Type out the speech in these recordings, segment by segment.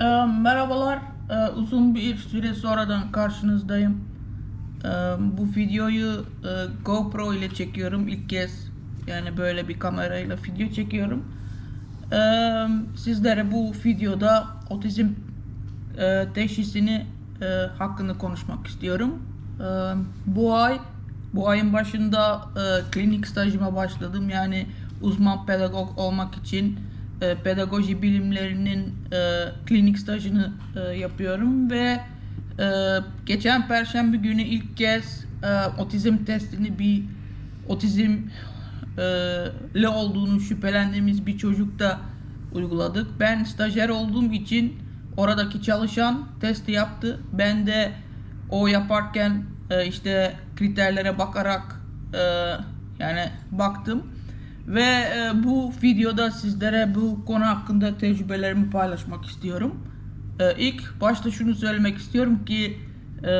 Ee, merhabalar. Ee, uzun bir süre sonradan karşınızdayım. Ee, bu videoyu e, GoPro ile çekiyorum ilk kez. Yani böyle bir kamerayla video çekiyorum. Sizlere bu videoda otizm e, teşhisini e, hakkında konuşmak istiyorum. Bu ay bu ayın başında klinik stajıma başladım. Yani uzman pedagog olmak için e, pedagoji bilimlerinin e, klinik stajını e, yapıyorum ve e, geçen perşembe günü ilk kez e, otizm testini bir otizm e, le olduğunu şüphelendiğimiz bir çocukta uyguladık. Ben stajyer olduğum için oradaki çalışan testi yaptı. Ben de o yaparken e, işte kriterlere bakarak e, yani baktım ve e, bu videoda sizlere bu konu hakkında tecrübelerimi paylaşmak istiyorum. E, ilk başta şunu söylemek istiyorum ki e,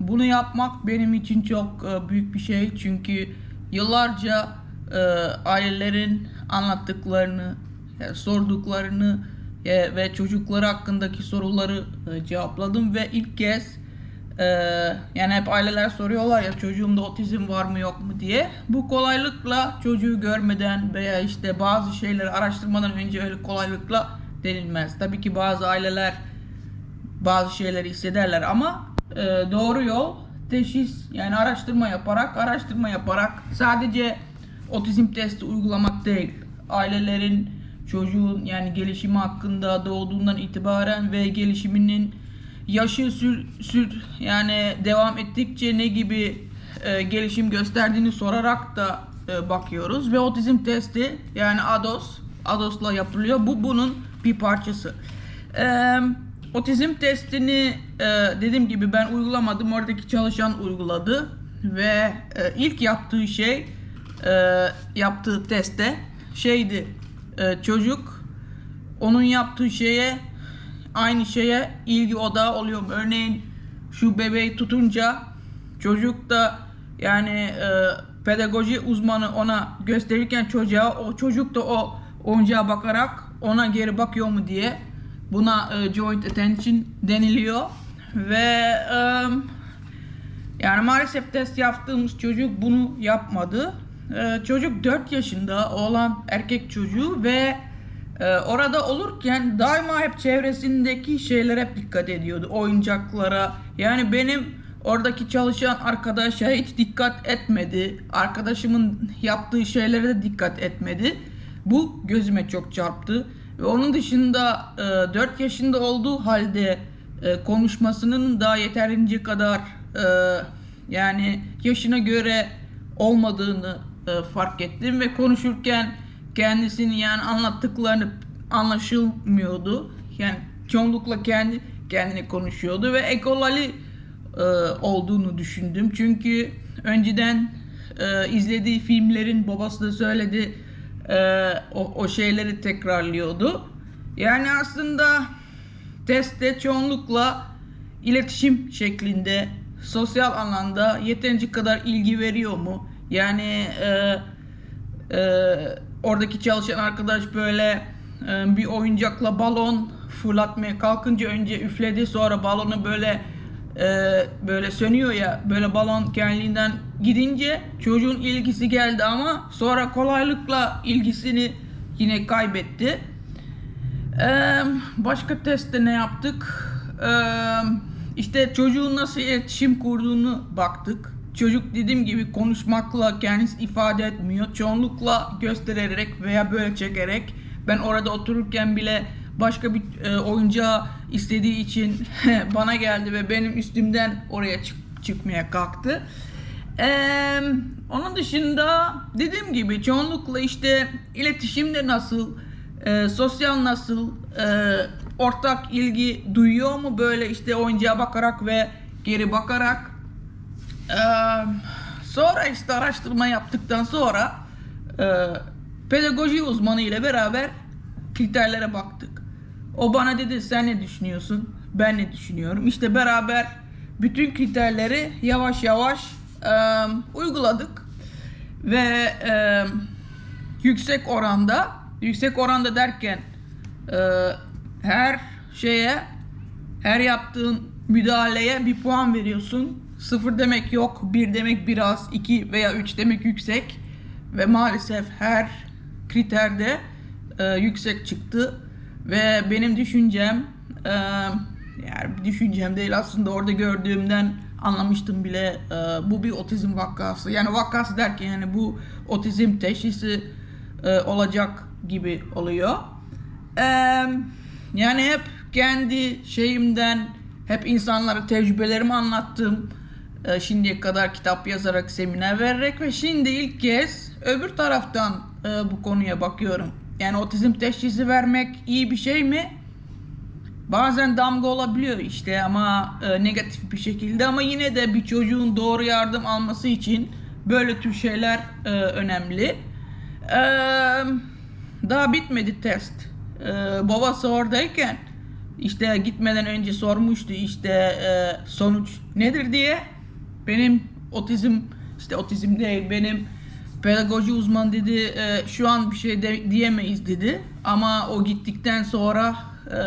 bunu yapmak benim için çok e, büyük bir şey çünkü yıllarca e, ailelerin anlattıklarını, e, sorduklarını e, ve çocukları hakkındaki soruları e, cevapladım ve ilk kez ee, yani hep aileler soruyorlar ya çocuğumda otizm var mı yok mu diye. Bu kolaylıkla çocuğu görmeden veya işte bazı şeyleri araştırmadan önce öyle kolaylıkla denilmez. Tabii ki bazı aileler bazı şeyleri hissederler ama e, doğru yol teşhis yani araştırma yaparak araştırma yaparak sadece otizm testi uygulamak değil. Ailelerin çocuğun yani gelişimi hakkında doğduğundan itibaren ve gelişiminin yaşı sür, sür yani devam ettikçe ne gibi e, gelişim gösterdiğini sorarak da e, bakıyoruz ve otizm testi yani ADOS ADOS'la yapılıyor. Bu bunun bir parçası. E, otizm testini e, dediğim gibi ben uygulamadım. Oradaki çalışan uyguladı ve e, ilk yaptığı şey e, yaptığı testte şeydi e, çocuk onun yaptığı şeye aynı şeye ilgi odağı oluyor. Örneğin şu bebeği tutunca çocuk da yani e, pedagoji uzmanı ona gösterirken çocuğa o çocuk da o oyuncağa bakarak ona geri bakıyor mu diye buna e, joint attention deniliyor ve e, yani maalesef test yaptığımız çocuk bunu yapmadı. E, çocuk 4 yaşında olan erkek çocuğu ve ee, orada olurken daima hep çevresindeki şeylere hep dikkat ediyordu. Oyuncaklara. Yani benim oradaki çalışan arkadaşa hiç dikkat etmedi. Arkadaşımın yaptığı şeylere de dikkat etmedi. Bu gözüme çok çarptı. Ve onun dışında e, 4 yaşında olduğu halde e, konuşmasının da yeterince kadar e, yani yaşına göre olmadığını e, fark ettim ve konuşurken kendisini yani anlattıklarını anlaşılmıyordu. Yani çoğunlukla kendi kendine konuşuyordu ve ekolali e, olduğunu düşündüm. Çünkü önceden e, izlediği filmlerin babası da söyledi e, o, o şeyleri tekrarlıyordu. Yani aslında testte çoğunlukla iletişim şeklinde sosyal alanda yeterince kadar ilgi veriyor mu? Yani e, e, oradaki çalışan arkadaş böyle e, bir oyuncakla balon fırlatmaya kalkınca önce üfledi sonra balonu böyle e, böyle sönüyor ya böyle balon kendiliğinden gidince çocuğun ilgisi geldi ama sonra kolaylıkla ilgisini yine kaybetti. E, başka testte ne yaptık? İşte çocuğun nasıl iletişim kurduğunu baktık. Çocuk dediğim gibi konuşmakla kendisi ifade etmiyor. Çoğunlukla göstererek veya böyle çekerek. Ben orada otururken bile başka bir e, oyuncağı istediği için bana geldi ve benim üstümden oraya çık çıkmaya kalktı. Ee, onun dışında dediğim gibi çoğunlukla işte iletişimde nasıl, e, sosyal nasıl, e, ortak ilgi duyuyor mu böyle işte oyuncağa bakarak ve geri bakarak sonra işte araştırma yaptıktan sonra e, pedagoji uzmanı ile beraber kriterlere baktık. O bana dedi sen ne düşünüyorsun? Ben ne düşünüyorum? İşte beraber bütün kriterleri yavaş yavaş e, uyguladık ve e, yüksek oranda yüksek oranda derken e, her şeye her yaptığın müdahaleye bir puan veriyorsun. Sıfır demek yok, bir demek biraz, iki veya üç demek yüksek. Ve maalesef her kriterde e, yüksek çıktı. Ve benim düşüncem, e, yani düşüncem değil aslında orada gördüğümden anlamıştım bile e, bu bir otizm vakası. Yani vakası derken yani bu otizm teşhisi e, olacak gibi oluyor. E, yani hep kendi şeyimden hep insanlara tecrübelerimi anlattım. E, şimdiye kadar kitap yazarak, seminer vererek ve şimdi ilk kez öbür taraftan e, bu konuya bakıyorum. Yani otizm teşhisi vermek iyi bir şey mi? Bazen damga olabiliyor işte ama e, negatif bir şekilde ama yine de bir çocuğun doğru yardım alması için böyle tür şeyler önemli. Daha bitmedi test. Babası oradayken işte gitmeden önce sormuştu işte sonuç nedir diye. Benim otizm işte otizm değil benim pedagoji uzman dedi e, şu an bir şey de, diyemeyiz dedi. Ama o gittikten sonra e,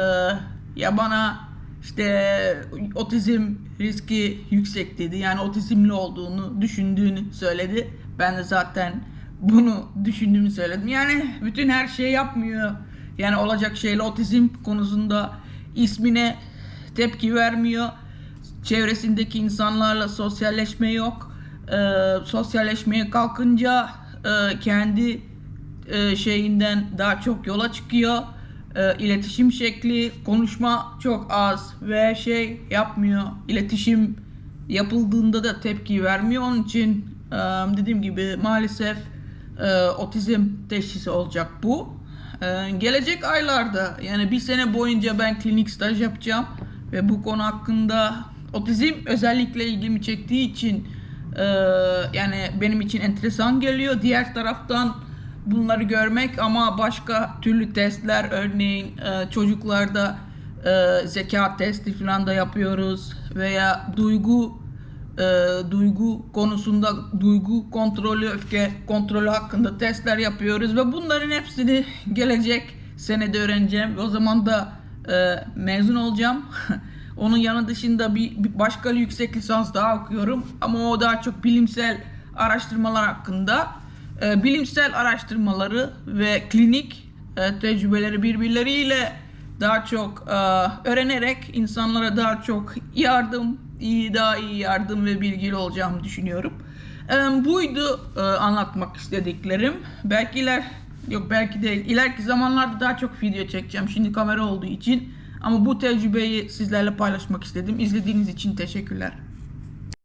ya bana işte otizm riski yüksek dedi. Yani otizmli olduğunu düşündüğünü söyledi. Ben de zaten bunu düşündüğümü söyledim. Yani bütün her şeyi yapmıyor. Yani olacak şeyle otizm konusunda ismine tepki vermiyor. Çevresindeki insanlarla sosyalleşme yok. Ee, sosyalleşmeye kalkınca e, kendi e, şeyinden daha çok yola çıkıyor. E, iletişim şekli, konuşma çok az ve şey yapmıyor. İletişim yapıldığında da tepki vermiyor. Onun için e, dediğim gibi maalesef e, otizm teşhisi olacak bu. E, gelecek aylarda yani bir sene boyunca ben klinik staj yapacağım ve bu konu hakkında otizm özellikle ilgimi çektiği için e, yani benim için enteresan geliyor. Diğer taraftan bunları görmek ama başka türlü testler örneğin e, çocuklarda e, zeka testi falan da yapıyoruz veya duygu e, duygu konusunda duygu kontrolü öfke kontrolü hakkında testler yapıyoruz ve bunların hepsini gelecek senede öğreneceğim o zaman da e, mezun olacağım. Onun yanı dışında bir, bir başka yüksek lisans daha okuyorum ama o daha çok bilimsel araştırmalar hakkında. E, bilimsel araştırmaları ve klinik e, tecrübeleri birbirleriyle daha çok e, öğrenerek insanlara daha çok yardım, iyi daha iyi yardım ve bilgili olacağımı düşünüyorum. E, buydu e, anlatmak istediklerim. Belki iler yok belki değil. İleriki zamanlarda daha çok video çekeceğim. Şimdi kamera olduğu için. Ama bu tecrübeyi sizlerle paylaşmak istedim. İzlediğiniz için teşekkürler.